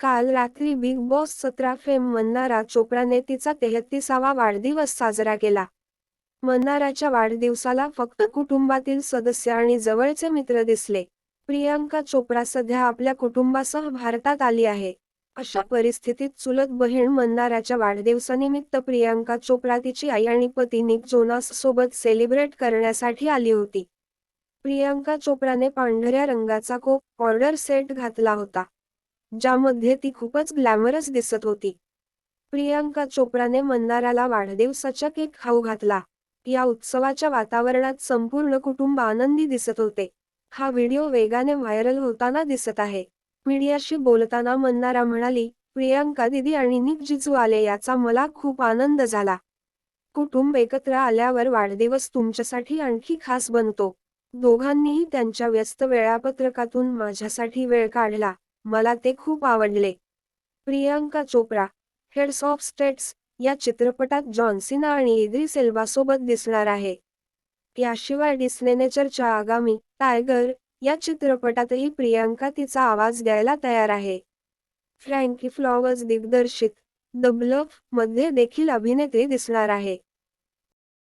काल रात्री big boss सतरा फेम मन्नारा चोप्राने तिचा तेहतीसावा वाढदिवस साजरा केला. मन्नाराच्या वाढदिवसाला फक्त कुटुंबातील सदस्य आणि जवळचे मित्र दिसले. प्रियांका चोप्रा सध्या आपल्या कुटुंबासह भारतात आली आहे. अशा परिस्थितीत चुलत बहीण मन्नाराच्या वाढदिवसानिमित्त प्रियांका चोप्रा तिची आई आणि पती निक जोनास सोबत सेलिब्रेट करण्यासाठी आली होती. प्रियांका चोप्राने पांढऱ्या रंगाचा कोप ऑर्डर सेट घातला होता. ज्यामध्ये ती खूपच ग्लॅमरस दिसत होती. प्रियांका चोप्राने मन्नाराला वाढदिवसाच्या केक खाऊ घातला. या उत्सवाच्या वातावरणात संपूर्ण कुटुंब आनंदी दिसत होते. हा व्हिडिओ वेगाने व्हायरल होताना दिसत आहे. मीडियाशी बोलताना मन्नारा म्हणाली प्रियांका दिदी आणि निक जिजू आले याचा मला खूप आनंद झाला. कुटुंब एकत्र आल्यावर वाढदिवस तुमच्यासाठी आणखी खास बनतो. दोघांनीही त्यांच्या व्यस्त वेळापत्रकातून माझ्यासाठी वेळ काढला. मला ते खूप आवडले. Priyanka Chopra heads of states या चित्रपटात जॉन्सिना आणि इद्री एल्बासोबत दिसणार आहे. याशिवाय डिस्नेने चर्चा आगामी टायगर या चित्रपटातही प्रियांका तिचा आवाज द्यायला तयार आहे. फ्रँकी फ्लॉवर्स दिग्दर्शित द ब्लफमध्ये देखील अभिनेत्री दिसणार आहे.